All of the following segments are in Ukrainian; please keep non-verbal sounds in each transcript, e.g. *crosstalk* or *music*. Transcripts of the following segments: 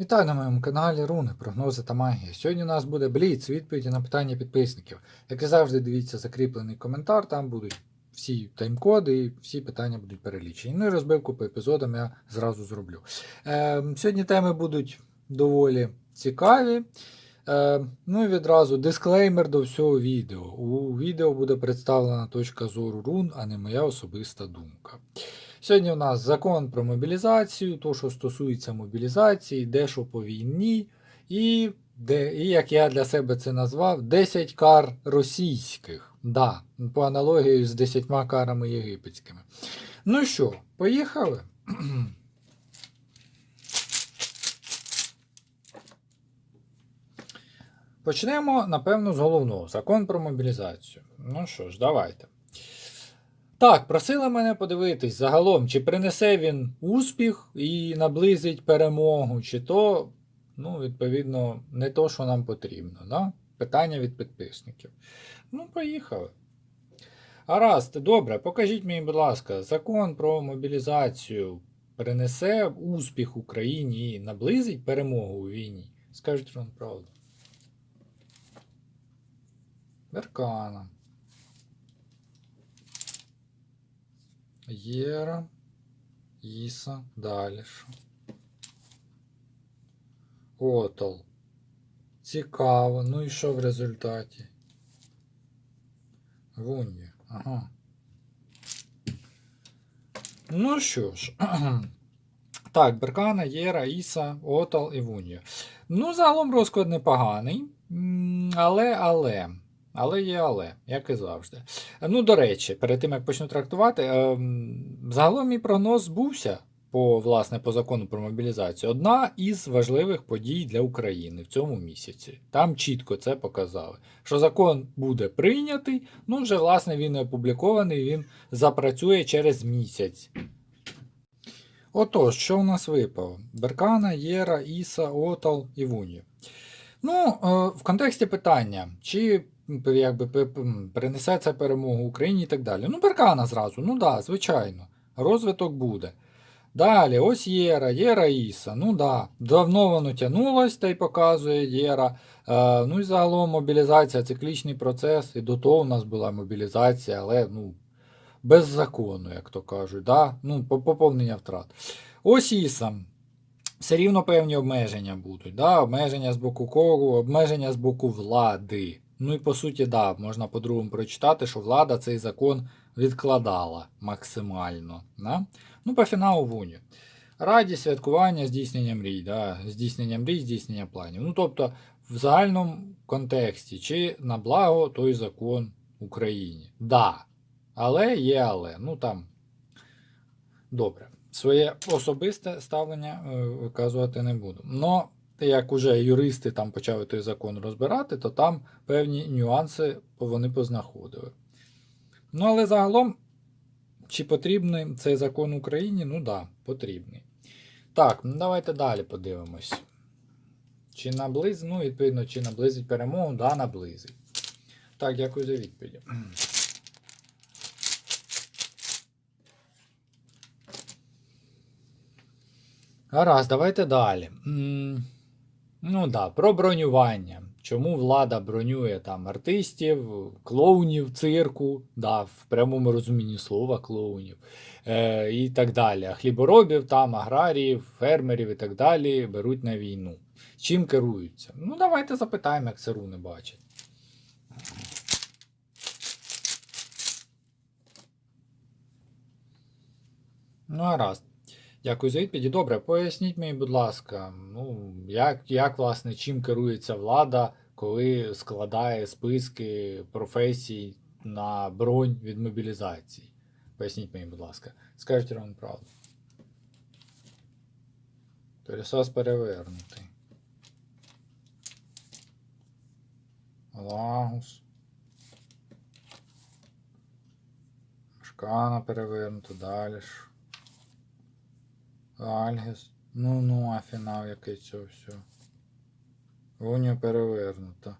Вітаю на моєму каналі Руни, прогнози та магія. Сьогодні у нас буде бліц, відповіді на питання підписників. Як і завжди, дивіться закріплений коментар, там будуть всі тайм-коди і всі питання будуть перелічені. Ну і розбивку по епізодам я зразу зроблю. Е, сьогодні теми будуть доволі цікаві. Е, ну і відразу дисклеймер до всього відео. У відео буде представлена точка зору рун, а не моя особиста думка. Сьогодні у нас закон про мобілізацію, то, що стосується мобілізації, дещо по війні, і, де, і як я для себе це назвав, 10 кар російських. Да, по аналогії з 10 карами єгипетськими. Ну що, поїхали? Почнемо, напевно, з головного закон про мобілізацію. Ну що ж, давайте. Так, просили мене подивитись загалом, чи принесе він успіх і наблизить перемогу, чи то, ну, відповідно, не то, що нам потрібно. Да? Питання від підписників. Ну, поїхали. Гаразд, добре, покажіть мені, будь ласка, закон про мобілізацію принесе успіх Україні і наблизить перемогу у війні. Скажіть вам правду. Беркана. Єра, Іса, далі. що? Отол. Цікаво. Ну і що в результаті? Вуньє. Ага. Ну що ж. *clears throat* Так, Беркана, Єра, Іса, Отал і Вуньє. Ну, загалом розклад непоганий. Але, але. Але є але, як і завжди. Ну, до речі, перед тим як почну трактувати, ем, загалом мій прогноз збувся по, власне, по закону про мобілізацію. Одна із важливих подій для України в цьому місяці. Там чітко це показали. Що закон буде прийнятий, ну вже власне він і опублікований, він запрацює через місяць. Отож, що у нас випало? Беркана, Єра, Іса, Отал і Вуні. Ну, е, в контексті питання, чи якби принесе це перемогу Україні і так далі. Ну, Беркана зразу, ну да, звичайно. Розвиток буде. Далі, ось Єра, Єра Іса. Ну да, давно воно тягнулось та й показує Єра. Е, ну і загалом мобілізація, циклічний процес. І до того у нас була мобілізація, але ну, без закону, як то кажуть. Да? Ну, поповнення втрат. Ось Іса. Все рівно певні обмеження будуть. Да? Обмеження з боку кого, обмеження з боку влади. Ну і по суті, да, можна по-другому прочитати, що влада цей закон відкладала максимально. Да? Ну, по фіналу Вуні. Радість, святкування, здійснення мрій, да? здійснення мрій, здійснення планів. Ну, тобто, в загальному контексті, чи на благо той закон Україні. Да. Але є але. Ну там. Добре. Своє особисте ставлення е, виказувати не буду. Но як уже юристи там почали той закон розбирати, то там певні нюанси вони познаходили. Ну, але загалом, чи потрібний цей закон Україні? Ну так, да, потрібний. Так, ну давайте далі подивимось. Чи наблизить, ну, відповідно, чи наблизить перемогу? Да, наблизить. Так, дякую за відповідь. Гаразд, давайте далі. Ну да, про бронювання. Чому влада бронює там артистів, клоунів цирку, да, в прямому розумінні слова клоунів е, і так далі. Хліборобів, там, аграріїв, фермерів і так далі беруть на війну. Чим керуються? Ну, давайте запитаємо, як це руни бачать. Ну, гаразд. Дякую за відповіді. Добре, поясніть мені, будь ласка, ну, як, як власне, чим керується влада, коли складає списки професій на бронь від мобілізації? Поясніть мені, будь ласка. Скажіть вам правду. Пересос перевернутий. Лагус. Шкана перевернута, далі. ж. Альгіс. Ну ну, а фінал який цього все. Унію перевернуто.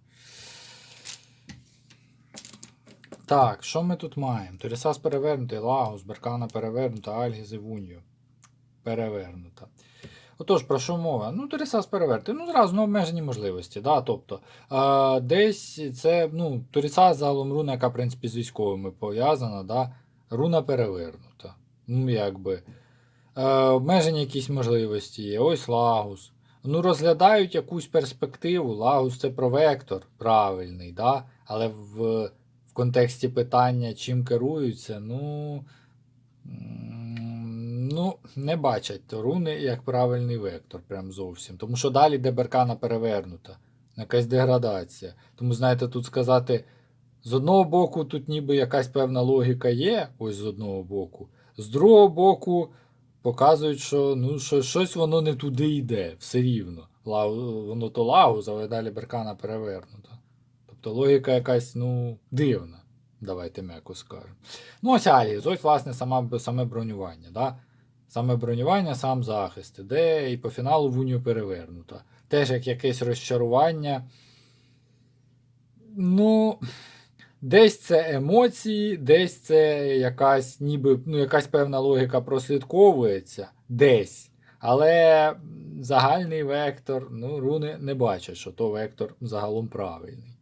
Так, що ми тут маємо? Торісас перевернутий, Лагус, Беркана перевернута, Альгіз і Вунью. Перевернута. Отож, про що мова? Ну, Торісас переверти. Ну, зразу на обмежені можливості. Да? Тобто, е, десь це, ну, Торісас загалом руна, яка, в принципі, з військовими пов'язана, да? руна перевернута. Ну, якби. Е, обмежені якісь можливості є. Ось Лагус. Ну, розглядають якусь перспективу. Лагус це провектор правильний, да? але в, в контексті питання, чим керуються, ну. Ну, не бачать руни як правильний вектор, прям зовсім. Тому що далі де беркана перевернута. Якась деградація. Тому, знаєте, тут сказати, з одного боку, тут ніби якась певна логіка є, ось з одного боку. З другого боку, показують, що ну, що щось воно не туди йде, все рівно. Ла- Воно то лагус, але далі беркана перевернута. Тобто логіка якась, ну, дивна. Давайте м'яко скажемо. Ну, ось Аліс, ось, власне, сама, саме бронювання. Да? Саме бронювання, сам захист. Іде і по фіналу в унію перевернута. Теж як якесь розчарування. Ну, десь це емоції, десь це якась ніби ну, якась певна логіка прослідковується. Десь. Але загальний вектор, ну, руни не бачать, що то вектор загалом правильний.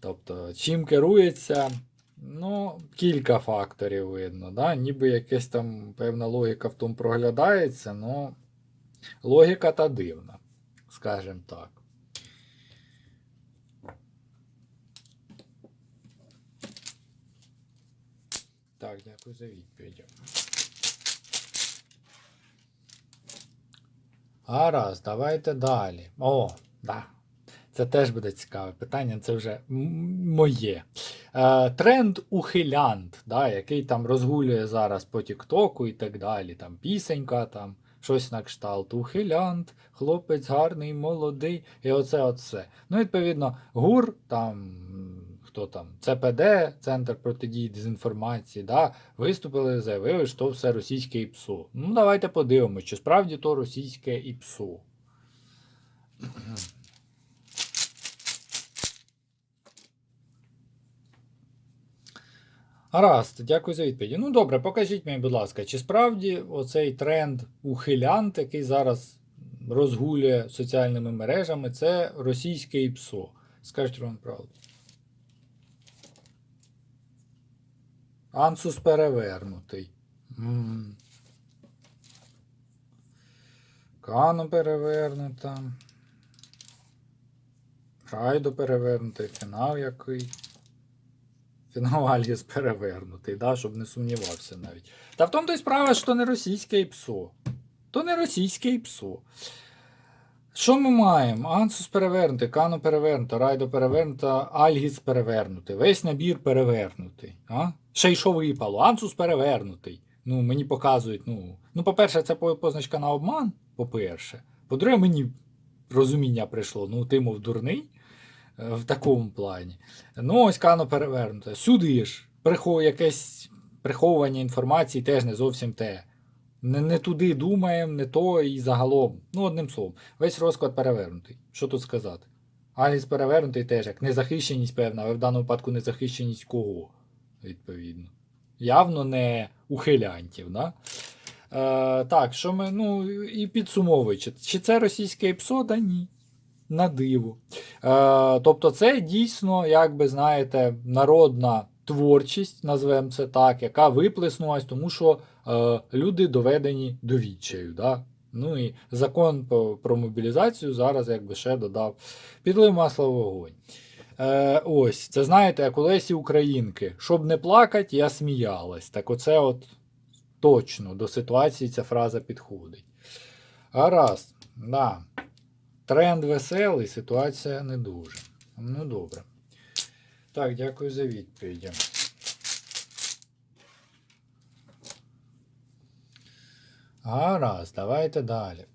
Тобто, чим керується, ну, кілька факторів видно. Да? Ніби якась там певна логіка в тому проглядається, ну, логіка та дивна, скажімо так. Так, дякую за відповідь. Гаразд, давайте далі. О, да. Це теж буде цікаве питання, це вже моє. Е, тренд ухилянт, да, який там розгулює зараз по Тіктоку і так далі. Там пісенька, там щось на кшталт. Ухилянт, хлопець гарний, молодий, і оце оце. Ну, відповідно, ГУР, там, хто там, ЦПД, Центр протидії дезінформації, да, виступили, заявили, що все російське ІПСО. Ну, давайте подивимось, чи справді то російське ІПСО. Гаразд, дякую за відповіді. Ну добре, покажіть мені, будь ласка, чи справді оцей тренд ухилянт, який зараз розгулює соціальними мережами, це російське ІПСО? Скажіть вам правду. Ансус перевернутий. М. Кано перевернута. Райдо перевернутий, фінал який. Фінал Альгіс перевернутий, да, щоб не сумнівався навіть. Та в тому то й справа, що не російське ІПСО. То не російське ІПСО. Що ми маємо? Ансус перевернутий, Кано перевернута, Райдо перевернута, Альгіс перевернутий. Весь набір перевернутий. А? Ще й що випало? Ансус перевернутий. Ну, мені показують, ну. Ну, по-перше, це позначка на обман, по-перше. По-друге, мені розуміння прийшло. Ну, ти, мов дурний е, в такому плані. Ну, ось Кано перевернуте. Сюди ж прихов... якесь приховування інформації теж не зовсім те. Не, не туди думаємо, не то і загалом. Ну, одним словом, весь розклад перевернутий. Що тут сказати? Аліс перевернутий теж як незахищеність певна, але в даному випадку незахищеність кого? Відповідно. Явно не ухилянтів, да? Е, так, що ми, ну, і підсумовуючи, чи це російське ІПСО? Да ні. На диво. Е, тобто, це дійсно, як би знаєте, народна творчість, назвемо це так, яка виплеснулась, тому що люди доведені до відчаю. Да? Ну і закон про мобілізацію зараз якби ще додав підлив масла в вогонь. Е, ось, це знаєте, як у Лесі Українки. Щоб не плакати, я сміялась. Так оце от точно до ситуації ця фраза підходить. Гаразд, да. Тренд веселий, ситуація не дуже. Ну, добре. Так, дякую за відповіді. Гаразд, давайте далі. *clears throat*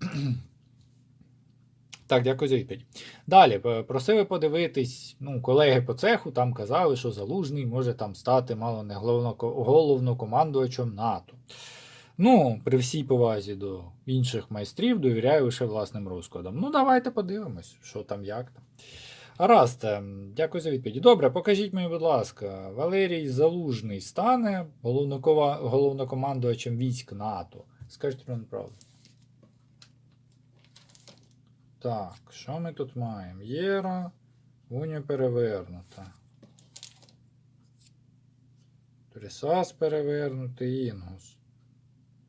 Так, дякую за відповідь. Далі, просили подивитись, ну, колеги по цеху там казали, що Залужний може там стати мало не головнокомандувачем НАТО. Ну, при всій повазі до інших майстрів довіряю лише власним розкладам. Ну, давайте подивимось, що там, як там. Гаразд, дякую за відповідь. Добре, покажіть мені, будь ласка, Валерій Залужний стане головнокомандувачем військ НАТО. Скажіть мені правду. Так, що ми тут маємо? Єра, Уня перевернута. Трісас перевернутий, Інгус.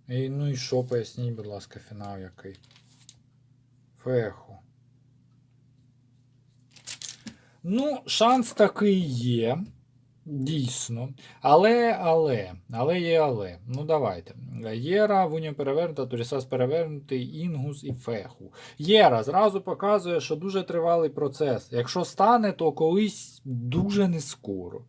І, ну і що, поясніть, будь ласка, фінал який? Феху. Ну, шанс такий є. Дійсно. Але, але, але є але. Ну давайте. Єра, Вуня перевернута, Турісас перевернутий, Інгус і Феху. Єра зразу показує, що дуже тривалий процес. Якщо стане, то колись дуже не скоро.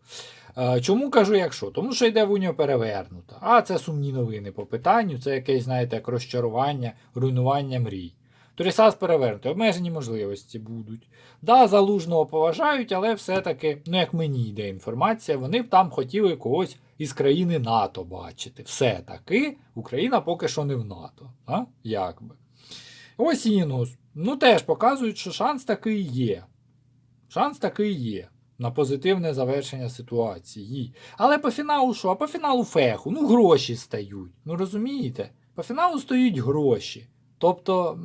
Е, Чому кажу, якщо? Тому що йде Вуня перевернута. А це сумні новини по питанню, це якесь, знаєте, як розчарування, руйнування мрій. Турісас перевернутий, обмежені можливості будуть. Да, залужного поважають, але все-таки, ну як мені йде інформація, вони б там хотіли когось із країни НАТО бачити. Все-таки Україна поки що не в НАТО. А? Як би. Ось Інгус. Ну теж показують, що шанс такий є. Шанс такий є на позитивне завершення ситуації. Але по фіналу що? А по фіналу феху. Ну, гроші стають. Ну розумієте? По фіналу стають гроші. Тобто,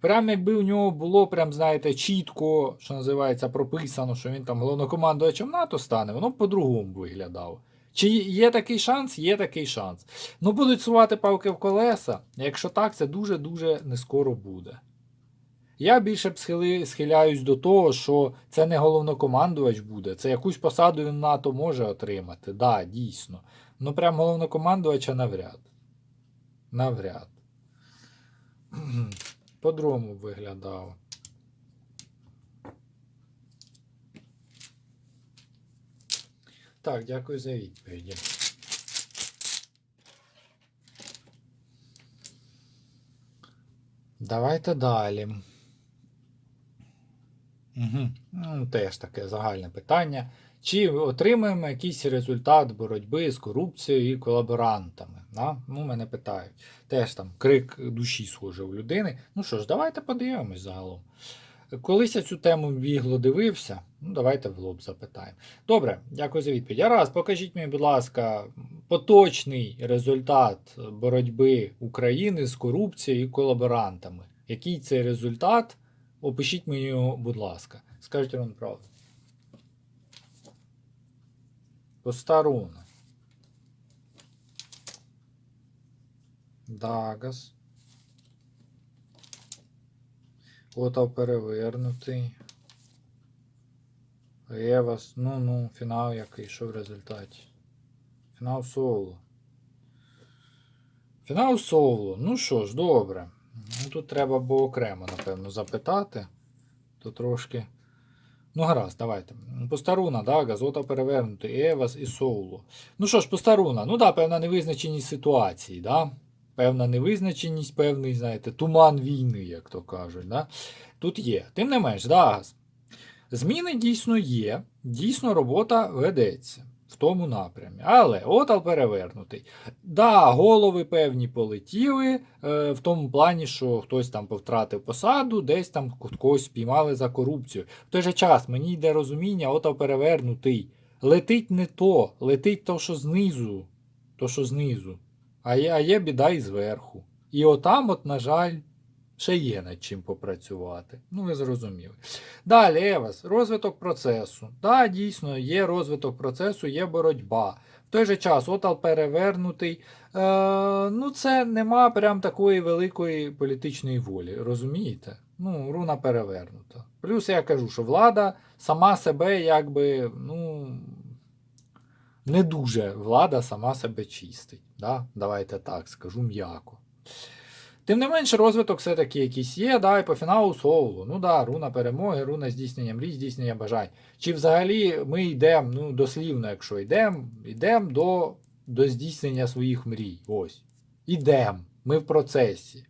прям якби у нього було, прям, знаєте, чітко, що називається, прописано, що він там головнокомандувачем НАТО стане, воно б по-другому виглядало. Чи є такий шанс? Є такий шанс. Ну, будуть сувати палки в колеса. Якщо так, це дуже-дуже не скоро буде. Я більше б схили, схиляюсь до того, що це не головнокомандувач буде, це якусь посаду він НАТО може отримати. Да, дійсно. Ну прям головнокомандувача навряд. Навряд. *clears throat* По-другому виглядало. Так, дякую за відповіді. Давайте далі. Угу. Ну, теж таке загальне питання. Чи отримаємо якийсь результат боротьби з корупцією і колаборантами? Да? Ну, мене питають. Теж там крик душі схоже у людини. Ну що ж, давайте подивимось загалом. Колись я цю тему бігло дивився, ну давайте в лоб запитаємо. Добре, дякую за відповідь. А раз, покажіть мені, будь ласка, поточний результат боротьби України з корупцією і колаборантами. Який це результат? Опишіть мені його, будь ласка. Скажіть вам правду. Постаруна. Дагас. Отав перевернутий. Евас. Ну ну, фінал який, що в результаті? Фінал соло. Фінал соло. Ну що ж, добре. Ну, Тут треба було окремо, напевно, запитати. То трошки. Ну, гаразд, давайте. Постаруна, да, газота перевернутий, Евас і Соуло. Ну що ж, постаруна, ну да, певна невизначеність ситуації, да? Певна невизначеність, певний, знаєте, туман війни, як то кажуть. Да? Тут є. Тим не менш, да. Зміни дійсно є, дійсно робота ведеться в тому напрямі. Але отал перевернутий. Да, голови певні полетіли е, в тому плані, що хтось там повтратив посаду, десь там когось спіймали за корупцію. В той же час мені йде розуміння, отал перевернутий. Летить не то, летить то, що знизу. То, що знизу. А є, а є біда і зверху. І отам, от, на жаль, ще є над чим попрацювати. Ну, ви зрозуміли. Далі, Евас, розвиток процесу. Так, дійсно, є розвиток процесу, є боротьба. В той же час, отал перевернутий. Е, ну, це нема прям такої великої політичної волі. Розумієте? Ну, руна перевернута. Плюс я кажу, що влада сама себе якби, ну. Не дуже влада сама себе чистить. Да? Давайте так скажу м'яко. Тим не менше, розвиток все-таки якийсь є, да, і по фіналу соло. Ну да, руна перемоги, руна здійснення мрій, здійснення бажань. Чи взагалі ми йдемо, ну, дослівно, якщо йдемо, йдемо до, до здійснення своїх мрій. Ось. Ідемо. Ми в процесі.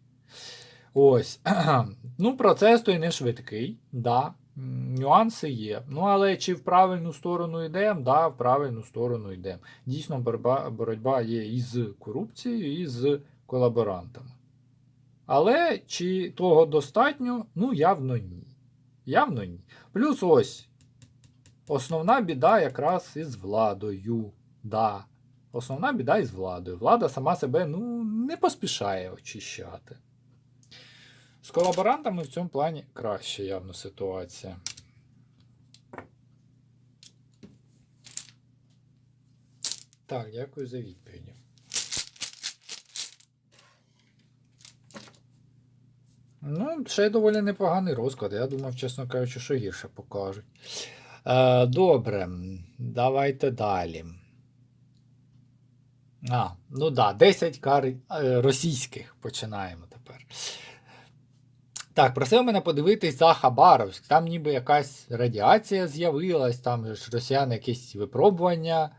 Ось. *clears throat* ну, процес той не швидкий, да. Нюанси є. Ну, але чи в правильну сторону йдемо? Да, в правильну сторону йдемо. Дійсно, боротьба, боротьба є і з корупцією, і з колаборантами. Але чи того достатньо? Ну, явно ні. Явно ні. Плюс ось основна біда якраз із владою. Да. Основна біда із владою. Влада сама себе ну, не поспішає очищати. З колаборантами в цьому плані краще явно ситуація. Так, дякую за відповіді. Ну, ще доволі непоганий розклад. Я думав, чесно кажучи, що гірше покажуть. Е, добре, давайте далі. А, ну да, 10 кар е, російських починаємо тепер. Так, просив мене подивитись за Хабаровськ. Там ніби якась радіація з'явилась, там ж росіяни якісь випробування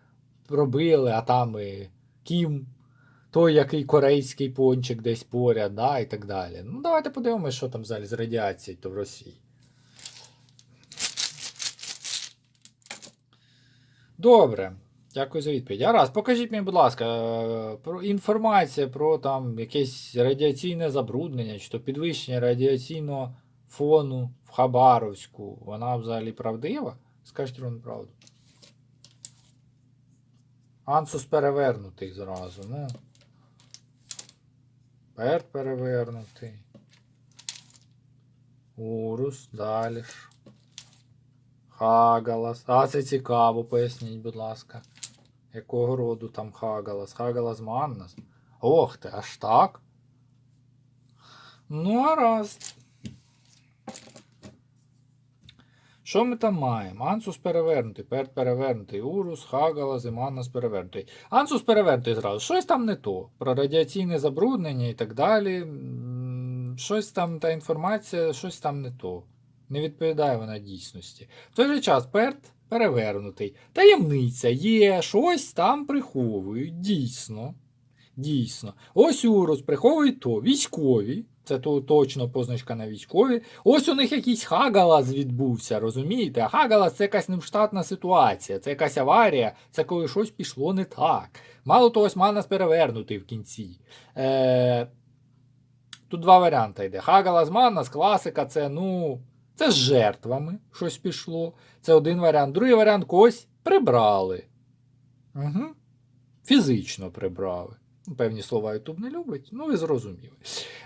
робили, а там і Кім, той, який корейський пончик десь поряд, да, і так далі. Ну, давайте подивимося, що там взагалі з радіацією то в Росії. Добре. Дякую за відповідь. А раз, покажіть мені, будь ласка, е, про інформація про там якесь радіаційне забруднення, чи то підвищення радіаційного фону в Хабаровську. Вона взагалі правдива? Скажіть вам правду. Ансус перевернутий зразу, ну. Перт перевернутий. Урус, далі. Хагалас. А, це цікаво, поясніть, будь ласка. Якого роду там Хагалас? Хагалас Маннас. Ох ти, аж так? Ну, гаразд. Що ми там маємо? Ансус перевернутий, перт перевернутий, Урус, Хагалас і Маннас перевернутий. Ансус перевернутий зразу. Щось там не то. Про радіаційне забруднення і так далі. Щось там, та інформація, щось там не то. Не відповідає вона дійсності. В той же час перт перевернутий. Таємниця є, щось там приховують. Дійсно. Дійсно. Ось Урус приховують то. Військові. Це то точно позначка на військові. Ось у них якийсь хагалас відбувся, розумієте? А хагалас це якась нештатна ситуація, це якась аварія, це коли щось пішло не так. Мало того, ось Манас перевернутий в кінці. Е, Тут два варіанти йде. Хагалас Манас, класика, це, ну, це з жертвами щось пішло. Це один варіант. Другий варіант когось прибрали. Угу. Фізично прибрали. Певні слова YouTube не любить, ну ви зрозуміли.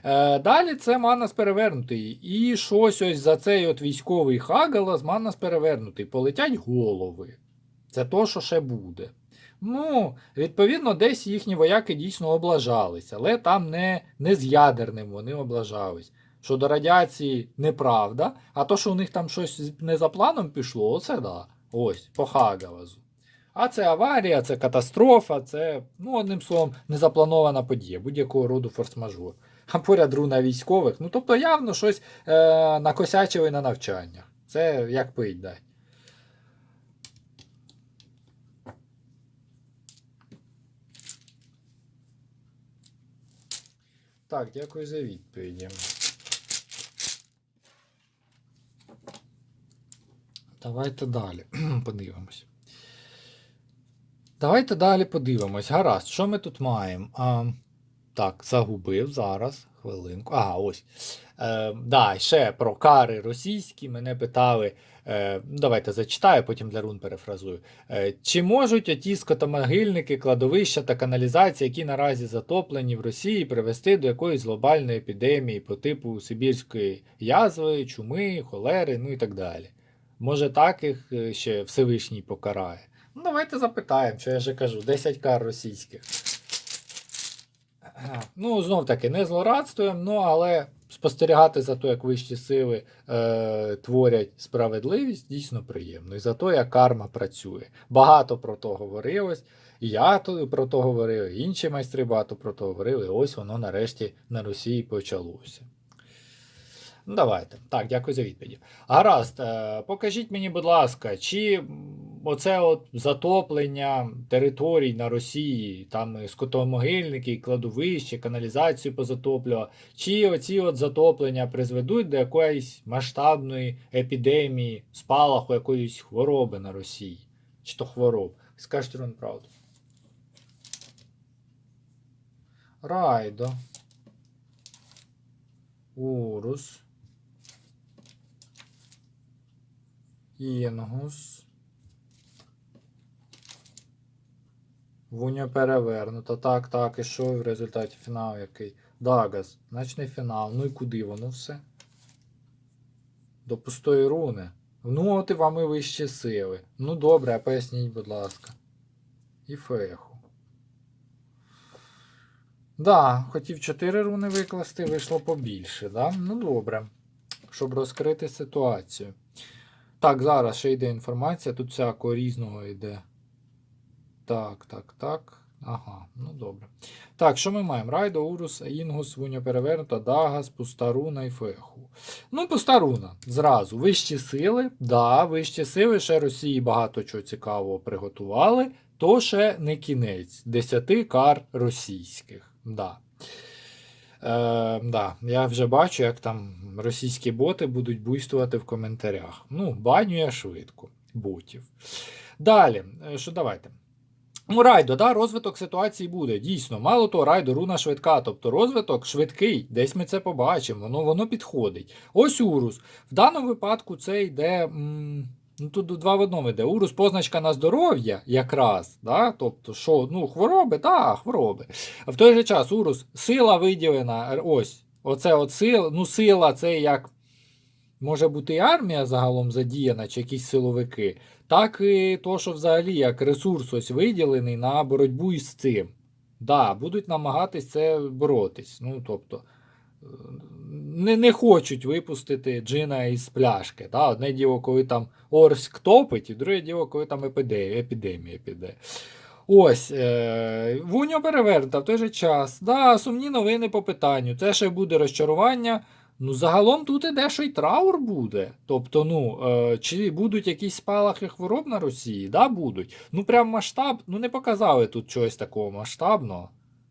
Е, далі це Манас перевернутий. І щось ось за цей от військовий Хагалас Манас перевернутий. Полетять голови. Це то, що ще буде. Ну, відповідно, десь їхні вояки дійсно облажалися, але там не, не з ядерним вони облажались. Що до радіації неправда, а то, що у них там щось не за планом пішло, оце да. Ось, по Хагалазу. А це аварія, це катастрофа, це, ну, одним словом, незапланована подія, будь-якого роду форс-мажор. А поряд руна військових. Ну, тобто явно щось е, накосячили на навчаннях. Це як пить дай. Так, дякую за відповіді. Давайте далі *clears throat* подивимось. Давайте далі подивимось. Гаразд, що ми тут маємо? А, так, загубив зараз. Хвилинку. Ага, ось. Е, да, ще про кари російські. Мене питали. Е, давайте зачитаю, потім для рун перефразую. Е, чи можуть оті скотомогильники, кладовища та каналізації, які наразі затоплені в Росії, привести до якоїсь глобальної епідемії по типу Сибірської язви, чуми, холери, ну і так далі? Може, так їх е, ще Всевишній покарає? Ну, давайте запитаємо, що я вже кажу, 10 кар російських. Ну, знов таки, не злорадствуємо, ну, але спостерігати за те, як вищі сили е, творять справедливість, дійсно приємно. І за те, як карма працює. Багато про то говорилось. Я про то говорив, і інші майстри багато про то говорили. Ось воно нарешті на Росії почалося. Ну, давайте. Так, дякую за відповіді. Гаразд, е, покажіть мені, будь ласка, чи оце от затоплення територій на Росії, там скотомогильники, кладовища, каналізацію позатоплювало, чи оці от затоплення призведуть до якоїсь масштабної епідемії, спалаху якоїсь хвороби на Росії? Чи то хвороб? Скажіть вам правду. Райдо. Урус. Інгус. Вуня перевернута. Так, так, і що в результаті фіналу який? Дагас, значний фінал. Ну і куди воно все? До пустої руни. Ну, от і вам і вищі сили. Ну добре, а поясніть, будь ласка. І феху. Да, хотів 4 руни викласти, вийшло побільше, да? Ну добре. Щоб розкрити ситуацію. Так, зараз ще йде інформація, тут всякого різного йде. Так, так, так. Ага, ну добре. Так, що ми маємо? Райдо, Урус, Інгус, Вуня перевернута, Дагас, Пуста руна і Феху. Ну, пуста руна. Зразу. Вищі сили. Да, вищі сили, ще Росії багато чого цікавого приготували, то ще не кінець. Десяти кар російських. Да. Е, да, я вже бачу, як там російські боти будуть буйствувати в коментарях. Ну, баню я швидко. Ботів. Далі, е, що давайте. Ну, райдо, да, розвиток ситуації буде. Дійсно, мало того, райдо, руна швидка, тобто розвиток швидкий, десь ми це побачимо, воно, воно підходить. Ось Урус. В даному випадку це йде. М- ну, тут два в одному йде. Урус позначка на здоров'я якраз. Да? Тобто, що, ну, хвороби, так, хвороби. А в той же час Урус, сила виділена. Ось. Оце от сила, ну, сила це як. Може бути і армія загалом задіяна, чи якісь силовики, так і то, що взагалі як ресурс ось виділений на боротьбу із цим. Да, будуть намагатись це боротись. Ну, тобто, не, не хочуть випустити джина із пляшки. Да? Одне діло, коли там Орськ топить, і друге діло, коли там епідемія, епідемія піде. Ось, е, Вуньо перевернута в той же час. Да, сумні новини по питанню. Це ще буде розчарування. Ну, загалом тут іде, що й траур буде. Тобто, ну, е, чи будуть якісь спалахи хвороб на Росії? Да, будуть. Ну, прям масштаб, ну не показали тут чогось такого масштабного.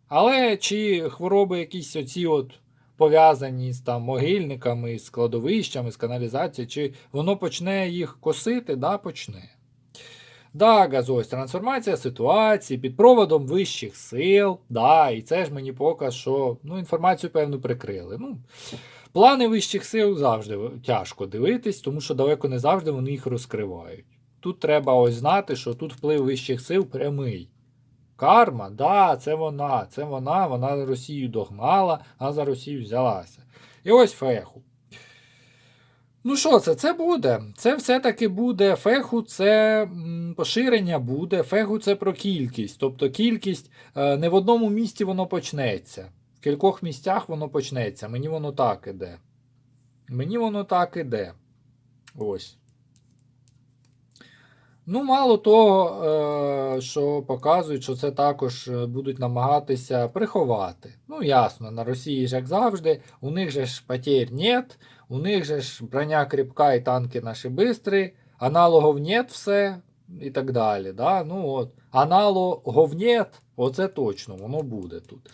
Але чи хвороби якісь оці от пов'язані з там могильниками, з кладовищами, з каналізацією, чи воно почне їх косити? Да, почне. Да, газось, трансформація ситуації під проводом вищих сил. Да, і це ж мені показ, що ну, інформацію, певно, прикрили. Ну, Плани вищих сил завжди тяжко дивитись, тому що далеко не завжди вони їх розкривають. Тут треба ось знати, що тут вплив вищих сил прямий. Карма, да, це вона, це вона, вона Росію догнала, а за Росію взялася. І ось феху. Ну що це? Це буде. Це все-таки буде. Феху це поширення буде. Феху це про кількість. Тобто кількість е, не в одному місці воно почнеться. В кількох місцях воно почнеться. Мені воно так іде. Мені воно так іде. Ось. Ну, мало того, е, що показують, що це також е, будуть намагатися приховати. Ну, ясно, на Росії ж як завжди, у них же ж потерь нет, у них же ж броня кріпка і танки наші бистрі, аналогов нет все і так далі. Да? Ну, от. Аналогов нет, оце точно, воно буде тут.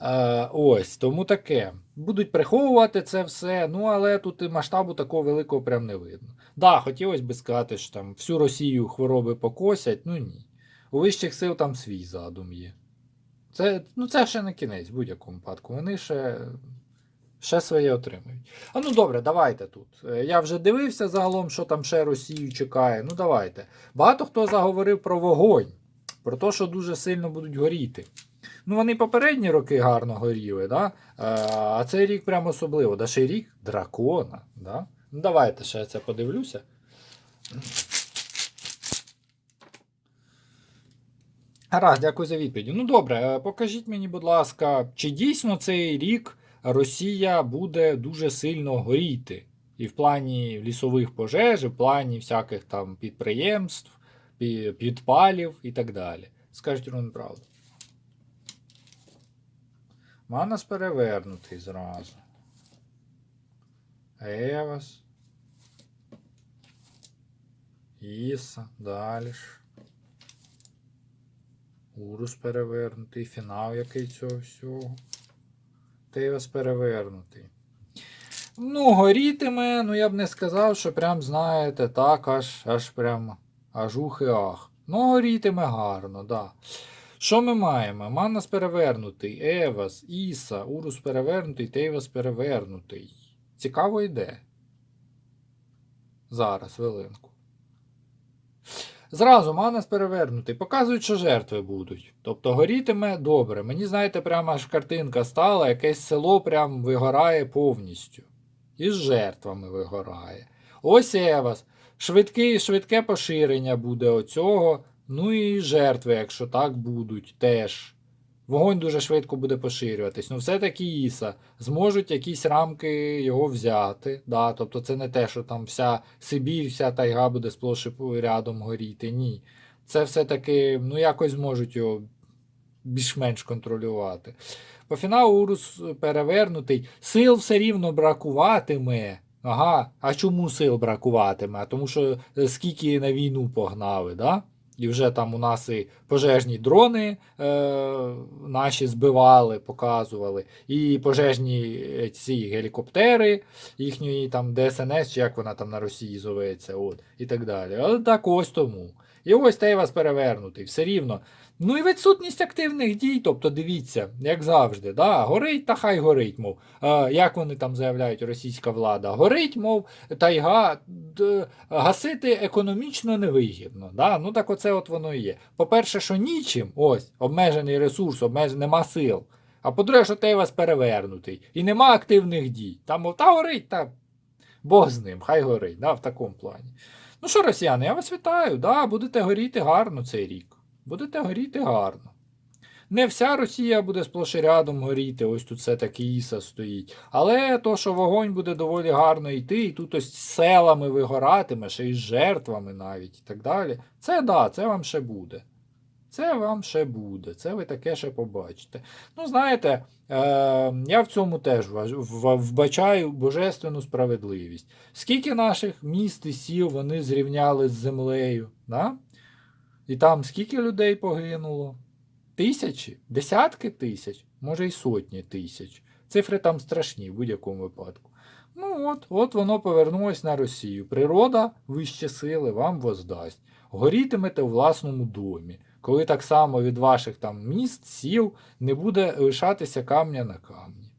Е, ось, тому таке. Будуть приховувати це все, ну але тут і масштабу такого великого прям не видно. Да, хотілося б сказати, що там всю Росію хвороби покосять, ну ні. У вищих сил там свій задум є. Це, ну, це ще не кінець в будь-якому випадку. Вони ще, ще своє отримують. А ну добре, давайте тут. Е, Я вже дивився загалом, що там ще Росію чекає. Ну давайте. Багато хто заговорив про вогонь, про те, що дуже сильно будуть горіти. Ну, вони попередні роки гарно горіли, да? Е, а цей рік прям особливо. Да ще рік дракона. Да? Ну, давайте ще я це подивлюся. Гаразд, дякую за відповідь. Ну добре, е, покажіть мені, будь ласка, чи дійсно цей рік Росія буде дуже сильно горіти? І в плані лісових пожеж, і в плані всяких там підприємств, підпалів і так далі. Скажіть вам правду. Манас перевернутий зразу. Евас. Іса. Далі. Урус перевернутий. Фінал який цього всього. Тевас перевернутий. Ну, горітиме, ну я б не сказав, що прям, знаєте, так, аж аж прям аж ух і ах. Ну, горітиме гарно, да. Що ми маємо? Манас перевернутий, Евас, Іса, Урус перевернутий, Тейвас перевернутий. Цікаво йде. Зараз, хвилинку. Зразу Манас перевернутий. Показують, що жертви будуть. Тобто горітиме добре. Мені, знаєте, прямо аж картинка стала, якесь село прям вигорає повністю. І з жертвами вигорає. Ось Евас. Швидкий, швидке поширення буде оцього. Ну і жертви, якщо так будуть, теж. Вогонь дуже швидко буде поширюватись. Ну, все-таки Іса. Зможуть якісь рамки його взяти. Да? Тобто це не те, що там вся Сибір, вся тайга буде сплош і рядом горіти. Ні. Це все-таки, ну, якось зможуть його більш-менш контролювати. По фіналу Урус перевернутий. Сил все рівно бракуватиме. Ага, а чому сил бракуватиме? Тому що е, скільки на війну погнали, да? І вже там у нас і пожежні дрони е, наші збивали, показували, і пожежні е, ці гелікоптери, їхньої там ДСНС, чи як вона там на Росії зоветься, от, і так далі. Але так ось тому. Той вас перевернутий, все рівно. Ну і відсутність активних дій, тобто дивіться, як завжди, да, горить та хай горить, мов. Е, як вони там заявляють, російська влада, горить, мов, тайга д- гасити економічно невигідно. Да? Ну так оце от воно і є. По-перше, що нічим, ось, обмежений ресурс, обмеж... нема сил. А по-друге, що той вас перевернутий. І нема активних дій. Там, мов, та горить, та Бог з ним, хай горить, да, в такому плані. Ну що, росіяни, я вас вітаю, да, будете горіти гарно цей рік. Будете горіти гарно. Не вся Росія буде сплош і горіти, ось тут все таки Іса стоїть. Але то, що вогонь буде доволі гарно йти, і тут ось селами вигоратиме, ще й з жертвами навіть і так далі. Це да, це вам ще буде. Це вам ще буде, це ви таке ще побачите. Ну, знаєте, е, я в цьому теж вбачаю божественну справедливість. Скільки наших міст і сіл вони зрівняли з землею? Да? І там скільки людей погинуло? Тисячі, десятки тисяч, може й сотні тисяч. Цифри там страшні в будь-якому випадку. Ну от, от воно повернулось на Росію. Природа, вище сили, вам воздасть. Горітимете у власному домі, коли так само від ваших там міст, сіл не буде лишатися камня на камні.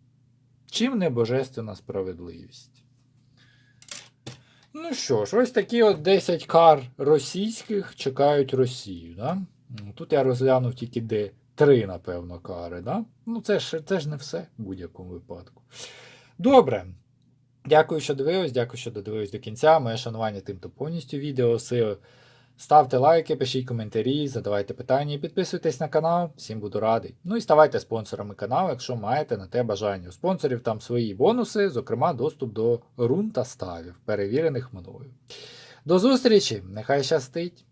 Чим не божественна справедливість? Ну що ж, ось такі от 10 кар російських чекають Росію. Да? Тут я розглянув тільки де три, напевно, кари. Да? Ну, це ж, це ж не все в будь-якому випадку. Добре. Дякую, що дивились, дякую, що додивились до кінця. Моє шанування тим, хто повністю відео сили. Ставте лайки, пишіть коментарі, задавайте питання і підписуйтесь на канал. Всім буду радий. Ну і ставайте спонсорами каналу, якщо маєте на те бажання. У спонсорів там свої бонуси, зокрема, доступ до рун та ставів, перевірених мною. До зустрічі! Нехай щастить!